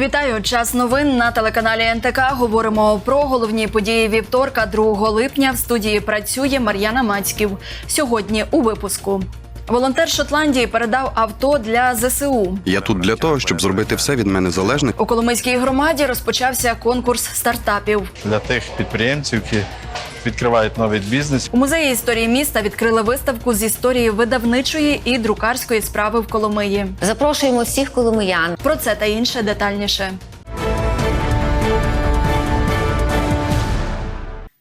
Вітаю! Час новин на телеканалі НТК. Говоримо про головні події вівторка, 2 липня. В студії працює Мар'яна Мацьків. Сьогодні у випуску. Волонтер Шотландії передав авто для ЗСУ. Я тут для того, щоб зробити все від мене залежне. У Коломийській громаді розпочався конкурс стартапів. для тих підприємців, які відкривають новий бізнес. У музеї історії міста відкрили виставку з історії видавничої і друкарської справи в Коломиї. Запрошуємо всіх коломиян. Про це та інше детальніше.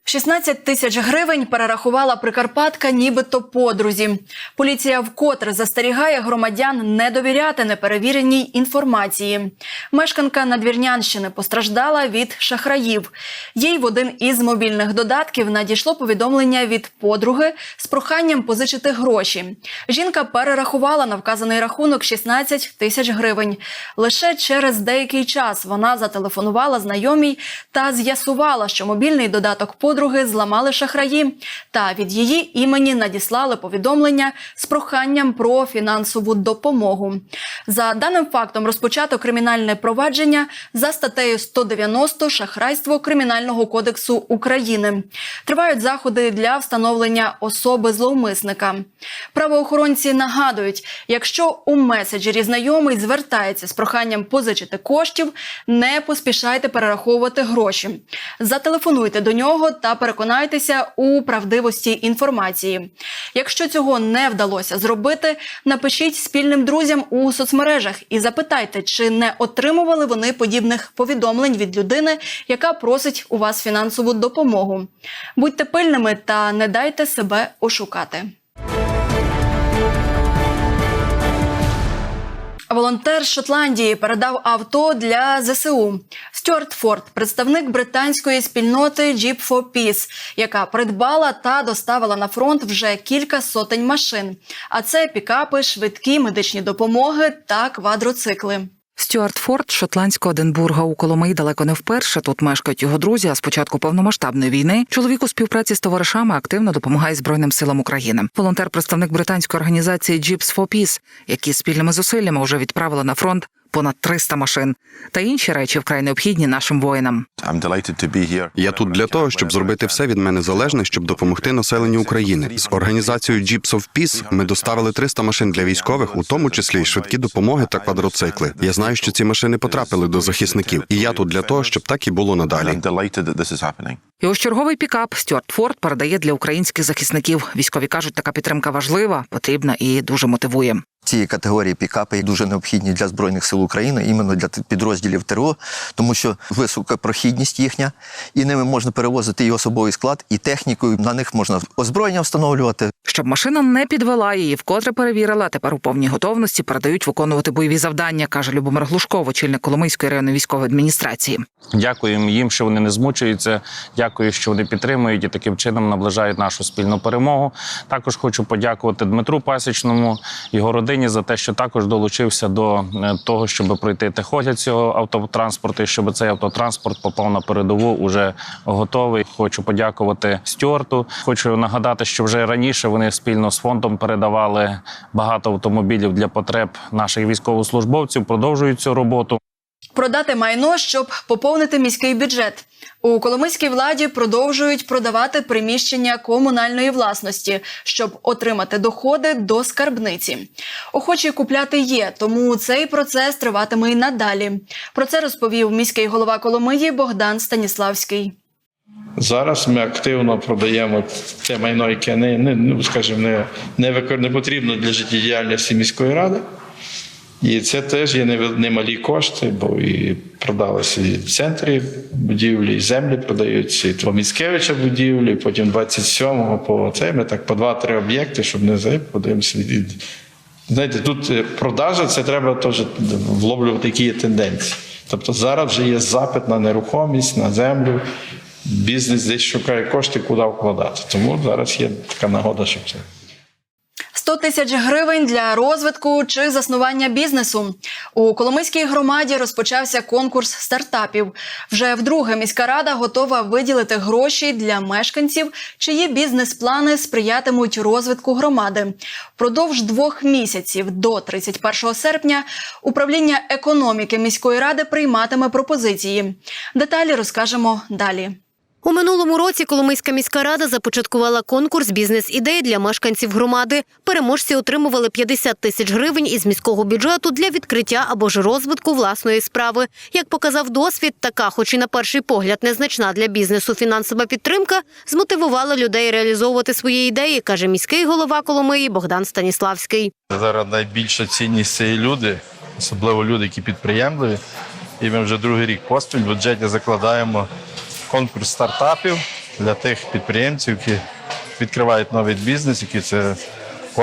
16 тисяч гривень перерахувала Прикарпатка, нібито подрузі. Поліція вкотре застерігає громадян не довіряти неперевіреній інформації. Мешканка Надвірнянщини постраждала від шахраїв. Їй в один із мобільних додатків надійшло повідомлення від подруги з проханням позичити гроші. Жінка перерахувала на вказаний рахунок 16 тисяч гривень. Лише через деякий час вона зателефонувала знайомій та з'ясувала, що мобільний додаток подруги зламали шахраї. Та від її імені надіслали повідомлення з проханням про фінансову допомогу. За даним фактом розпочато кримінальне провадження за статтею 190 шахрайство Кримінального кодексу України. Тривають заходи для встановлення особи зловмисника. Правоохоронці нагадують, якщо у меседжері знайомий звертається з проханням позичити коштів, не поспішайте перераховувати гроші. Зателефонуйте до нього та переконайтеся у правдивості інформації. Якщо цього не вдалося зробити, напишіть спільним друзям у соцмережах і запитайте, чи не отримували вони подібних повідомлень від людини, яка просить у вас фінансову допомогу. Будьте пильними та не дайте себе ошукати. Волонтер Шотландії передав авто для ЗСУ. Стюарт Форд, представник британської спільноти Jeep for Peace, яка придбала та доставила на фронт вже кілька сотень машин. А це пікапи, швидкі медичні допомоги та квадроцикли. Стюарт Форд шотландського Денбурга у Коломиї далеко не вперше. Тут мешкають його друзі. А з початку повномасштабної війни чоловік у співпраці з товаришами активно допомагає Збройним силам України. Волонтер, представник британської організації Jeeps for Peace, які спільними зусиллями вже відправили на фронт понад 300 машин та інші речі вкрай необхідні нашим воїнам. Я тут для того, щоб зробити все від мене залежне, щоб допомогти населенню України. З організацією Jeeps of Peace ми доставили 300 машин для військових, у тому числі й швидкі допомоги та квадроцикли. Я знаю, що ці машини потрапили до захисників, і я тут для того, щоб так і було надалі. І ось черговий пікап Стюарт Форд передає для українських захисників. Військові кажуть, така підтримка важлива, потрібна і дуже мотивує. Цієї категорії пікапи дуже необхідні для збройних сил України, іменно для підрозділів ТРО, тому що висока прохідність їхня, і ними можна перевозити і особовий склад, і техніку. На них можна озброєння встановлювати. Щоб машина не підвела її, вкотре перевірила. Тепер у повній готовності передають виконувати бойові завдання, каже Любомир Глушков, очільник Коломийської районної військової адміністрації. Дякуємо їм, що вони не змучуються. Дякую, що вони підтримують і таким чином наближають нашу спільну перемогу. Також хочу подякувати Дмитру Пасічному, його родині за те, що також долучився до е, того, щоб пройти техогляд цього автотранспорту, і щоб цей автотранспорт попав на передову уже готовий. Хочу подякувати Стюарту. Хочу нагадати, що вже раніше вони спільно з фондом передавали багато автомобілів для потреб наших військовослужбовців. Продовжують цю роботу. Продати майно, щоб поповнити міський бюджет. У Коломийській владі продовжують продавати приміщення комунальної власності, щоб отримати доходи до скарбниці. Охочі купляти є, тому цей процес триватиме й надалі. Про це розповів міський голова Коломиї Богдан Станіславський. Зараз ми активно продаємо те майно, яке не, не ну, скажімо, не, не, не потрібно для життєдіяльності міської ради. І це теж є немалі кошти, бо і продалися і в центрі будівлі, і землі продаються, і по Міцкевича будівлі, потім 27-го по це. Ми так по два-три об'єкти, щоб не за подивимося. Знаєте, тут е, продажа це треба теж вловлювати, які є тенденції. Тобто зараз вже є запит на нерухомість, на землю. Бізнес десь шукає кошти, куди вкладати. Тому зараз є така нагода, щоб це. 100 тисяч гривень для розвитку чи заснування бізнесу. У Коломийській громаді розпочався конкурс стартапів. Вже вдруге міська рада готова виділити гроші для мешканців, чиї бізнес-плани сприятимуть розвитку громади. Впродовж двох місяців до 31 серпня управління економіки міської ради прийматиме пропозиції. Деталі розкажемо далі. У минулому році Коломийська міська рада започаткувала конкурс бізнес-ідей для мешканців громади. Переможці отримували 50 тисяч гривень із міського бюджету для відкриття або ж розвитку власної справи. Як показав досвід, така, хоч і на перший погляд, незначна для бізнесу фінансова підтримка, змотивувала людей реалізовувати свої ідеї, каже міський голова Коломиї Богдан Станіславський. Зараз найбільша цінність це люди, особливо люди, які підприємливі. І ми вже другий рік поспіль в бюджеті закладаємо конкурс стартапів для тих підприємців, які відкривають новий бізнес, які це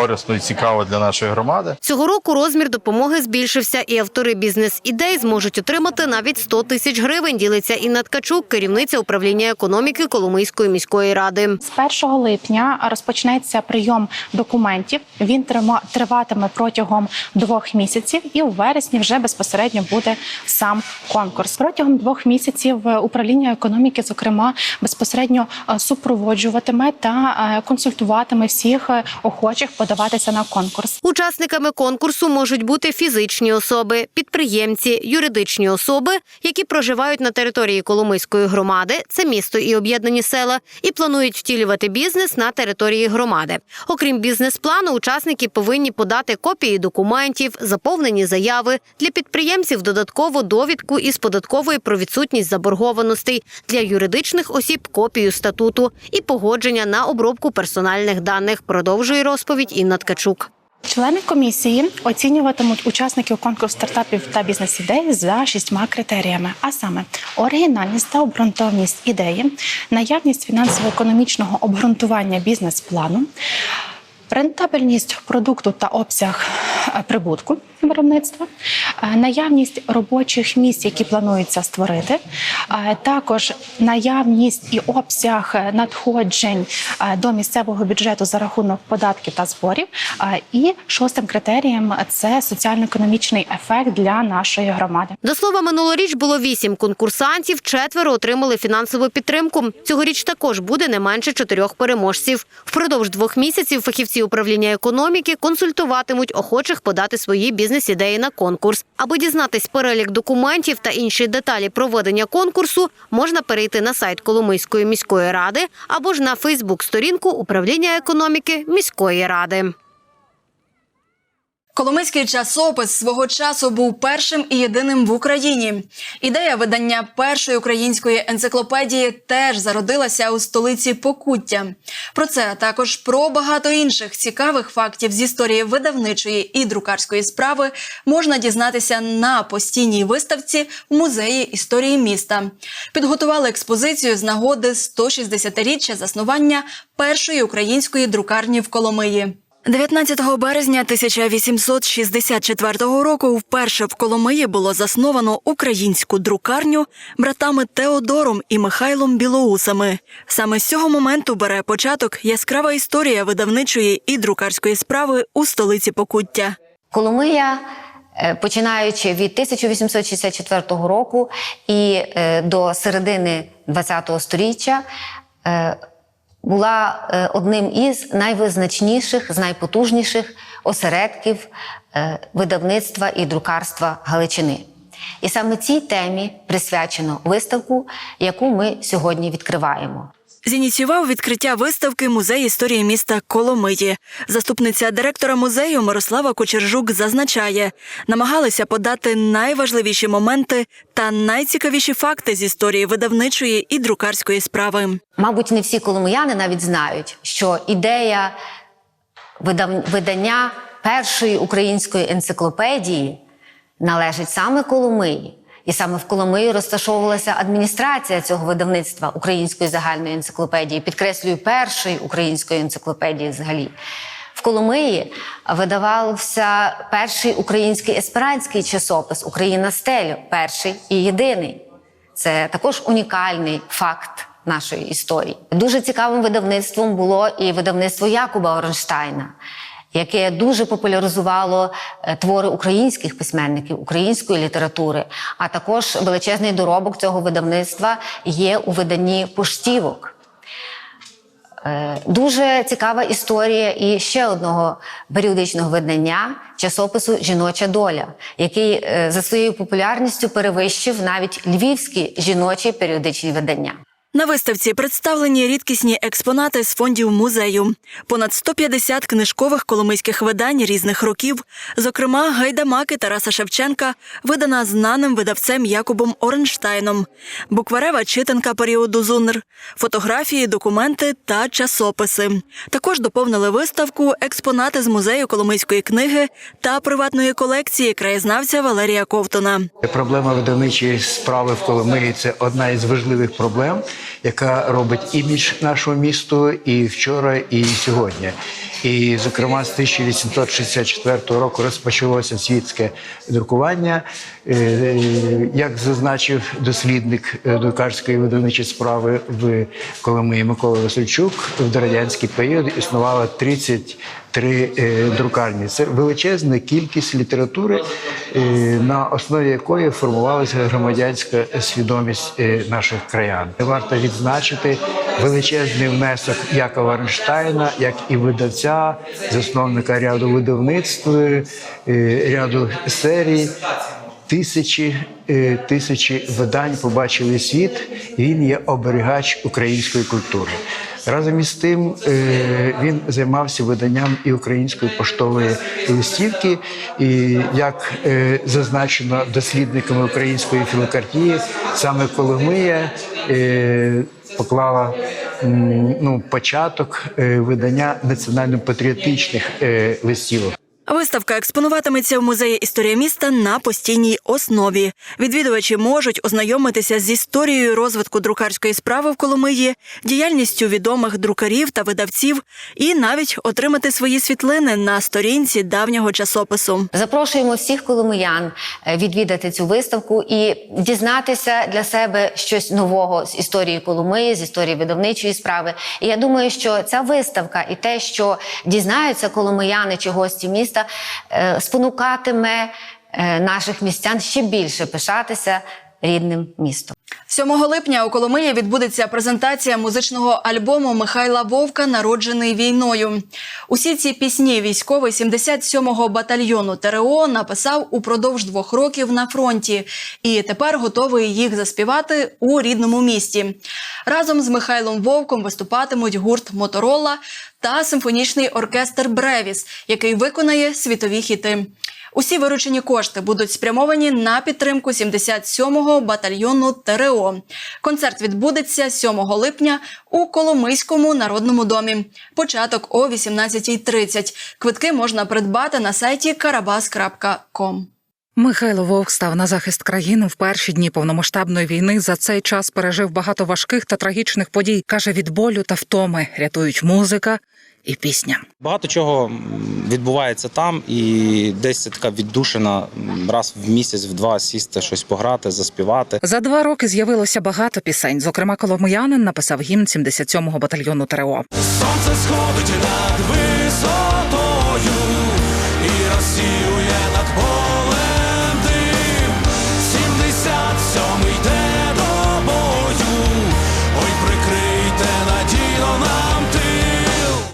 корисно і цікаво для нашої громади. Цього року розмір допомоги збільшився, і автори бізнес-ідей зможуть отримати навіть 100 тисяч гривень. Ділиться Інна Ткачук, керівниця управління економіки Коломийської міської ради. З 1 липня розпочнеться прийом документів. Він трима- триватиме протягом двох місяців, і у вересні вже безпосередньо буде сам конкурс. Протягом двох місяців е, управління економіки, зокрема, безпосередньо е, супроводжуватиме та е, консультуватиме всіх охочих подаватися на конкурс. Учасниками конкурсу можуть бути фізичні особи, підприємці, юридичні особи, які проживають на території Коломийської громади, це місто і об'єднані села, і планують втілювати бізнес на території громади. Окрім бізнес-плану, учасники повинні подати копії документів, заповнені заяви для підприємців додатково довідку із податкової про відсутність заборгованостей для юридичних осіб копію статуту і погодження на обробку персональних даних. Продовжує розповідь Інна Ткачук. Члени комісії оцінюватимуть учасників конкурсу стартапів та бізнес-ідей за шістьма критеріями: а саме оригінальність та обґрунтовність ідеї, наявність фінансово-економічного обґрунтування бізнес-плану, рентабельність продукту та обсяг е, прибутку виробництва, е, наявність робочих місць, які планується створити, е, також наявність і обсяг надходжень до місцевого бюджету за рахунок податків та зборів. І шостим критерієм це соціально-економічний ефект для нашої громади. До слова, минулоріч було вісім конкурсантів, четверо отримали фінансову підтримку. Цьогоріч також буде не менше чотирьох переможців. Впродовж двох місяців фахівці управління економіки консультуватимуть охочих подати свої бізнес-ідеї на конкурс. Аби дізнатись перелік документів та інші деталі проведення конкурсу, можна перейти на сайт Коломийської міської ради або ж на Фейсбук-сторінку управління економіки міської ради. Коломийський часопис свого часу був першим і єдиним в Україні. Ідея видання першої української енциклопедії теж зародилася у столиці Покуття. Про це а також про багато інших цікавих фактів з історії видавничої і друкарської справи можна дізнатися на постійній виставці в музеї історії міста. Підготували експозицію з нагоди 160-річчя заснування першої української друкарні в Коломиї. 19 березня 1864 року вперше в Коломиї було засновано українську друкарню братами Теодором і Михайлом Білоусами. Саме з цього моменту бере початок яскрава історія видавничої і друкарської справи у столиці Покуття. Коломия, е, починаючи від 1864 року і е, до середини ХХ століття, е, була е, одним із найвизначніших, з найпотужніших осередків е, видавництва і друкарства Галичини. І саме цій темі присвячено виставку, яку ми сьогодні відкриваємо. Зініціював відкриття виставки музей історії міста Коломиї. Заступниця директора музею Мирослава Кочержук зазначає, намагалися подати найважливіші моменти та найцікавіші факти з історії видавничої і друкарської справи. Мабуть, не всі коломияни навіть знають, що ідея видання першої української енциклопедії належить саме Коломиї. І саме в Коломиї розташовувалася адміністрація цього видавництва української загальної енциклопедії, підкреслюю, першої української енциклопедії взагалі. В Коломиї видавався перший український есперантський часопис Україна стелю, перший і єдиний. Це також унікальний факт нашої історії. Дуже цікавим видавництвом було і видавництво Якуба Оронштайна. Яке дуже популяризувало е, твори українських письменників, української літератури, а також величезний доробок цього видавництва є у виданні поштівок. Е, Дуже цікава історія і ще одного періодичного видання часопису Жіноча доля, який е, за своєю популярністю перевищив навіть львівські жіночі періодичні видання. На виставці представлені рідкісні експонати з фондів музею, понад 150 книжкових коломийських видань різних років, зокрема гайдамаки Тараса Шевченка, видана знаним видавцем Якубом Оренштайном, букварева читанка періоду ЗУНР, фотографії, документи та часописи. Також доповнили виставку експонати з музею Коломийської книги та приватної колекції краєзнавця Валерія Ковтуна. Проблема видавничої справи в Коломиї це одна із важливих проблем, яка робить імідж нашого місту і вчора, і сьогодні. І, зокрема, з 1864 року розпочалося світське друкування. Е, Як зазначив дослідник е, друкарської видавничої справи в Коломиї Микола Васильчук, в радянський період існувало 33 е, друкарні. Це величезна кількість літератури, на основі якої формувалася громадянська свідомість наших краян. Варто відзначити величезний внесок Якова Арнштайна, як і видавця, засновника ряду видавництв, е, ряду серій. Тисячі е, тисячі видань побачили світ. Він є оберігач української культури. Разом із тим е, він займався виданням і української поштової листівки. І як зазначено дослідниками української філокартії, саме Коломия поклала ну, початок е, видання національно-патріотичних е, листівок. Виставка експонуватиметься в музеї історія міста на постійній основі. Відвідувачі можуть ознайомитися з історією розвитку друкарської справи в Коломиї, діяльністю відомих друкарів та видавців, і навіть отримати свої світлини на сторінці давнього часопису. Запрошуємо всіх коломиян е, відвідати цю виставку і дізнатися для себе щось нового з історії Коломиї, з історії видавничої справи. І я думаю, що ця виставка і те, що дізнаються коломияни чи гості міста, е, спонукатиме е, наших містян ще більше пишатися рідним містом. 7 липня у Коломиї відбудеться презентація музичного альбому Михайла Вовка Народжений війною. Усі ці пісні військовий 77-го батальйону ТРО написав упродовж двох років на фронті і тепер готовий їх заспівати у рідному місті. Разом з Михайлом Вовком виступатимуть гурт Моторола та симфонічний оркестр Бревіс, який виконає світові хіти. Усі виручені кошти будуть спрямовані на підтримку 77-го батальйону ТРО. Концерт відбудеться 7 липня у Коломийському народному домі. Початок о 18.30. Квитки можна придбати на сайті karabas.com. Михайло Вовк став на захист країни в перші дні повномасштабної війни. За цей час пережив багато важких та трагічних подій. каже, від болю та втоми рятують музика і пісня. Багато чого відбувається там, і десь це така віддушина раз в місяць, в два сісти, щось пограти, заспівати. За два роки з'явилося багато пісень. Зокрема, коломиянин написав гімн 77-го батальйону ТРО. Сонце сходить над висотою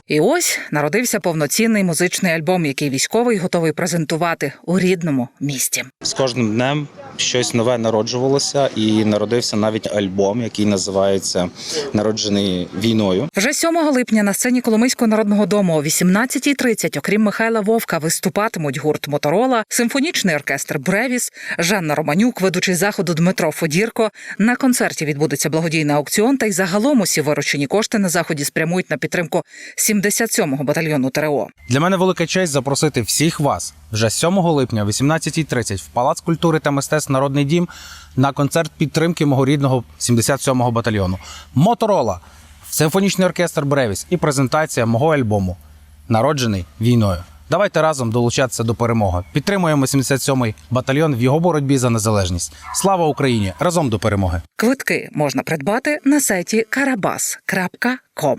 І ось народився повноцінний музичний альбом, який військовий готовий презентувати у рідному місті. З кожним днем щось нове народжувалося, і народився навіть альбом, який називається Народжений війною. Вже 7 липня на сцені Коломийського народного дому о 18.30, окрім Михайла Вовка, виступатимуть гурт Моторола, симфонічний оркестр Бревіс, Жанна Романюк, ведучий заходу Дмитро Фодірко. На концерті відбудеться благодійний аукціон. Та й загалом усі виручені кошти на заході спрямують на підтримку 77-го батальйону ТРО. Для мене велика честь запросити всіх вас вже 7 липня, о 18.30 в Палац культури та мистецтв Народний дім на концерт підтримки мого рідного 77-го батальйону. Моторола, симфонічний оркестр Бревіс і презентація мого альбому Народжений війною. Давайте разом долучатися до перемоги. Підтримуємо 77-й батальйон в його боротьбі за незалежність. Слава Україні! Разом до перемоги! Квитки можна придбати на сайті karabas.com.